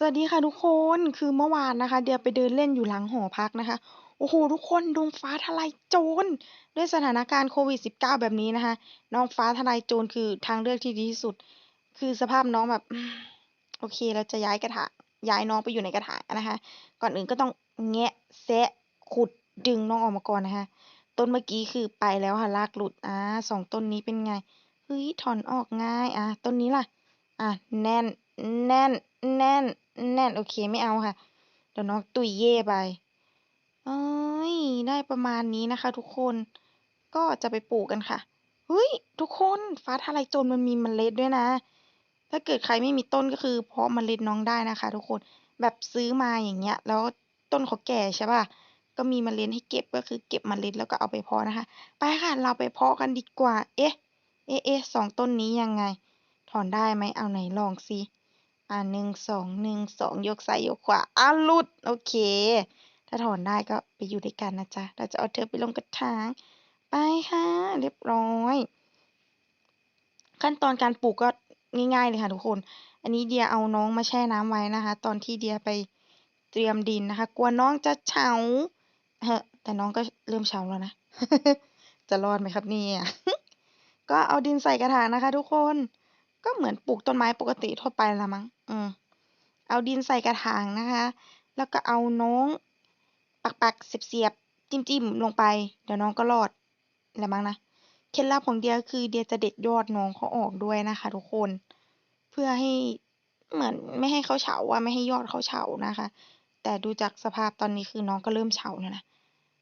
สวัสดีค่ะทุกคน คือเมื่อวานนะคะ เดียไปเดินเล่นอยู่หลังหอพักนะคะ โอ้โฮทุกคนโดนฟ้าทะลายโจร ด้วยสถานการณ์โควิด -19 แบบนี้นะคะ น้องฟ้าทะลายโจรคือทางเลือกที่ดีที่สุด คือสภาพน้องแบบ โอเค เราจะย้ายกระถางย้ายน้องไปอยู่ในกระถางนะคะ ก่อนอื่นก็ต้องแงะแซะขุดดึงน้องออกมาก่อนนะคะ ต้นเมื่อกี้คือไปแล้วค่ะรากหลุด อ่า2ต้นนี้เป็นไง เฮ้ย ถอนออกง่ายอาต้นนี้ล่ะ อ่าแน่น แน่น แน่น แน่น โอเคไม่เอาค่ะ เดี๋ยวน้องตุยเย่ไปเฮ้ย ได้ประมาณนี้นะคะ ทุกคน ก็จะไปปลูกกันค่ะ เฮ้ย ทุกคน ฟ้าทะลายโจรมันมีเมล็ดด้วยนะ ถ้าเกิดใครไม่มีต้นก็คือ เพาะเมล็ดน้องได้นะคะ ทุกคน แบบซื้อมาอย่างเงี้ย แล้วต้นเขาแก่ใช่เปล่าก็มีเมล็ดให้เก็บก็คือเก็บเมล็ดแล้วก็เอาไปเพาะนะคะ ไปค่ะ เราไปเพาะกันดีกว่า เอ๊ะ เอ๊ะๆ2ต้นนี้ยังไง ถอนได้ไหมเอาไหนลอง่าหนึ่งสิอา1 2 1 2ยกซ้ายยกขวาอ้าหลุด โอเค ถ้าถอนได้ก็ไปอยู่ด้วยกันนะจ๊ะ เราจะเอาเธอไปลงกระถาง ไปค่ะ เรียบร้อย ขั้นตอนการปลูกก็ง่ายๆเลยค่ะทุกคน อันนี้เดียเอาน้องมาแช่น้ำไว้นะคะ ตอนที่เดียไปเตรียมดินนะคะ กลัวน้องจะเฉาเหอะแต่น้องก็เริ่มเฉาแล้วนะ จะรอดไหมครับเนี่ย ก็เอาดินใส่กระถางนะคะ ทุกคน ก็เหมือนปลูกต้นไม้ปกติทั่วไปละมั้ง อืม เอาดินใส่กระถางนะคะ แล้วก็เอาน้องปักๆเสียบๆจิ้มๆลงไป เดี๋ยวน้องก็รอดละมั้งนะ เคล็ดลับของเดียคือเดียจะเด็ดยอดน้องเขาออกด้วยนะคะ ทุกคน เพื่อให้เหมือนไม่ให้เขาเฉาอะไม่ให้ยอดเขาเฉานะคะ แต่ดูจากสภาพตอนนี้คือน้องก็เริ่มเฉาแล้วนะ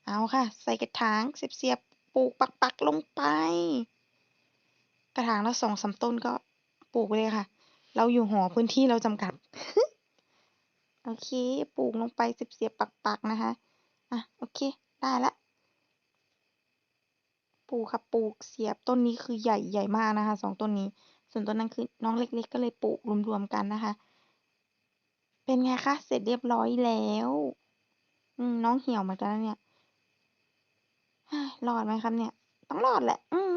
เอาค่ะ ใส่กระถางเสียบๆปลูกปักๆลงไป กระถางละ2-3ต้นก็ ปลูกเลยค่ะ เราอยู่หอพื้นที่เราจำกัด โอเค ปลูกลงไปเสียบๆปักๆนะคะ อะ โอเค ได้ล้วปลูกค่ะ ปลูกเสียบต้นนี้คือใหญ่ใหญ่มากนะคะ2ต้นนี้ ส่วนต้นนั้นคือน้องเล็กๆ ก็เลยปลูกรวมๆกันนะคะ เป็นไงคะ เสร็จเรียบร้อยแล้ว อืม น้องเหี่ยวเหมือนกันนะเนี่ยรอดไหมครับเนี่ย ต้องรอดแหละ อืม